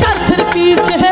স্বার্থের পিছে